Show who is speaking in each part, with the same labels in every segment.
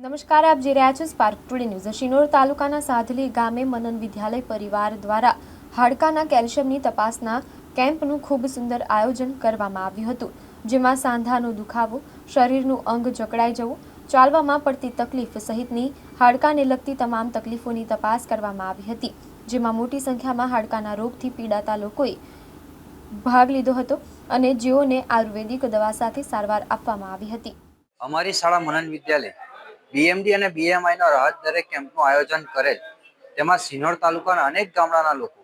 Speaker 1: નમસ્કાર, આપ જે રહ્યા છો સ્પાર્ક ટુડે ન્યૂઝ શિનોર તાલુકાના સાધલી ગામે મનન વિદ્યાલય પરિવાર દ્વારા હાડકાના કેલ્શિયમની તપાસના કેમ્પનું ખૂબ સુંદર આયોજન કરવામાં આવ્યું હતું, જેમાં સાંધાનો દુખાવો, શરીરનું અંગ જકડાઈ જવું, ચાલવામાં પડતી તકલીફ સહિતની હાડકાને લગતી તમામ તકલીફોની તપાસ કરવામાં આવી હતી, જેમાં મોટી સંખ્યામાં હાડકાના રોગથી પીડાતા લોકોએ ભાગ લીધો હતો અને જેઓને આયુર્વેદિક દવા સાથે સારવાર આપવામાં આવી હતી.
Speaker 2: અમારી શાળા મનન વિદ્યાલય બીએમડી અને બીએમઆઈ નો રાહત દરે કેમ્પનું આયોજન કરેલ તેમાં સિનોર તાલુકાના અનેક ગામડાના લોકો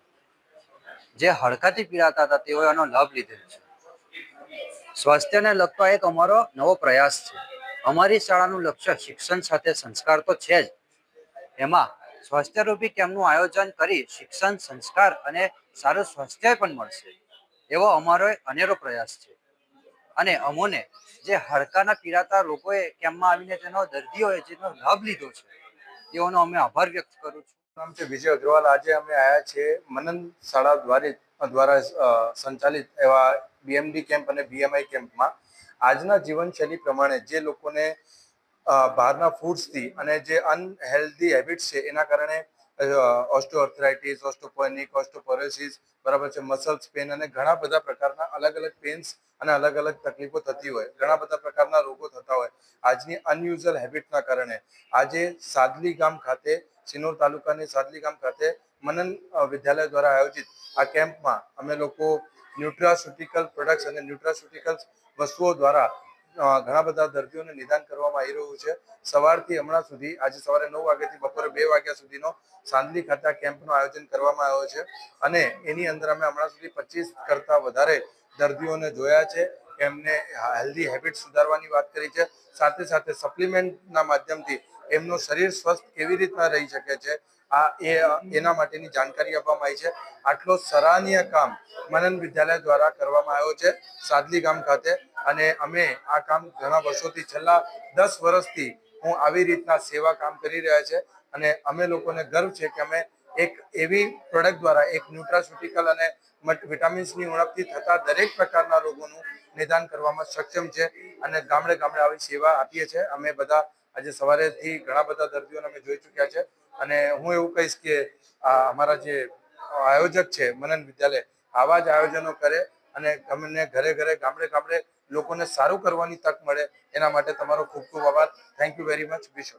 Speaker 2: જે હડકાથી પીડાતા હતા, તેઓએ આનો લાભ લીધેલો છે. સ્વાસ્થ્યને લગતો એક અમારો નવો પ્રયાસ છે. અમારી શાળાનું લક્ષ્ય શિક્ષણ સાથે સંસ્કાર તો છે જ. એમાં સ્વાસ્થ્યરૂપી કેમ્પનું આયોજન કરી શિક્ષણ, સંસ્કાર અને સારું સ્વાસ્થ્ય પણ મળશે. એવો અમારો અનેરો પ્રયાસ છે. અને અમોને જે હડકાના પીડાતા લોકોએ કેમ્પમાં આવીને તેનો દર્દીઓએ જેનો લાભ લીધો છે, તેઓનો અમે આભાર વ્યક્ત કરું છું.
Speaker 3: નામ છે વિજય અગ્રવાલ. આજે અમે આવ્યા છીએ મનન શાળા દ્વારે, દ્વારા સંચાલિત એવા બીએમડી કેમ્પ અને બીએમઆઈ કેમ્પમાં. આજના જીવનશૈલી પ્રમાણે જે લોકોને બહારના ફૂડ્સથી અને જે અનહેલ્ધી હેબિટ્સ છે એના કારણે ઓસ્ટોઆર્થરાઇટિસ, ઓસ્ટોપોનિક, ઓસ્ટોપોરોસિસ, બરાબર છે, મસલ્સ, પેન અને ઘણા બધા પ્રકારના અલગ અલગ પેન્સ અને અલગ અલગ તકલીફો થતી હોય. ઘણા બધા પ્રકારના રોગો થતા હોય. આજની અનયુઝલ હેબિટના કારણે આજે સાદલી ગામ ખાતે, સિનોર તાલુકાની સાદલી ગામ ખાતે મનન વિદ્યાલય દ્વારા આયોજિત આ કેમ્પમાં અમે લોકો ન્યુટ્રાસ્યુટિકલ પ્રોડક્ટ્સ અને ન્યુટ્રાસ્યુટિકલ્સ વસ્તુઓ દ્વારા ઘણા બધા દર્દીઓને નિદાન કરવામાં આવી રહ્યું છે. સવારથી હમણાં સુધી, આજે સવારે નવ વાગ્યાથી બપોરે બે વાગ્યા સુધીનો સાંદલી ખાતા કેમ્પનું આયોજન કરવામાં આવ્યો છે. અને એની અંદર અમે હમણાં સુધી પચીસ કરતાં વધારે દર્દીઓને જોયા છે. એમને હેલ્ધી હેબિટ સુધારવાની વાત કરી છે. સાથે સાથે સપ્લિમેન્ટના માધ્યમથી એમનું શરીર સ્વસ્થ કેવી રીતના રહી શકે છે? આ એ, એના માટેની જાણકારી આપવામાં આવી છે. આટલો સરાહનીય કામ મનન વિદ્યાલય દ્વારા કરવામાં આવ્યો છે, સાદલી ગામ ખાતે. અને અમે આ કામ ઘણા વર્ષોથી, છેલ્લા દસ વર્ષથી હું આવી રીતના સેવા કામ કરી રહ્યા છે. અને અમે લોકોને ગર્વ છે કે અમે એક એવી પ્રોડક્ટ દ્વારા, એક ન્યુટ્રાસ્યુટિકલ અને વિટામિન્સની ઉણપથી થતા દરેક પ્રકારના રોગોનું નિદાન કરવામાં સક્ષમ છે. અને ગામડે ગામડે આવી સેવા આપીએ છીએ. અમે બધા આજે સવારેથી ઘણા બધા દર્દીઓને અમે જોઈ ચૂક્યા છે. અને હું એવું કહીશ કે અમારા જે આયોજક છે, મનન વિદ્યાલય, આવા જ આયોજનો કરે અને અમને ઘરે ઘરે, ગામડે ગામડે લોકોને સારું કરવાની તક મળે. એના માટે તમારો ખૂબ ખૂબ આભાર. થેન્ક યુ વેરી મચ વિશ્વ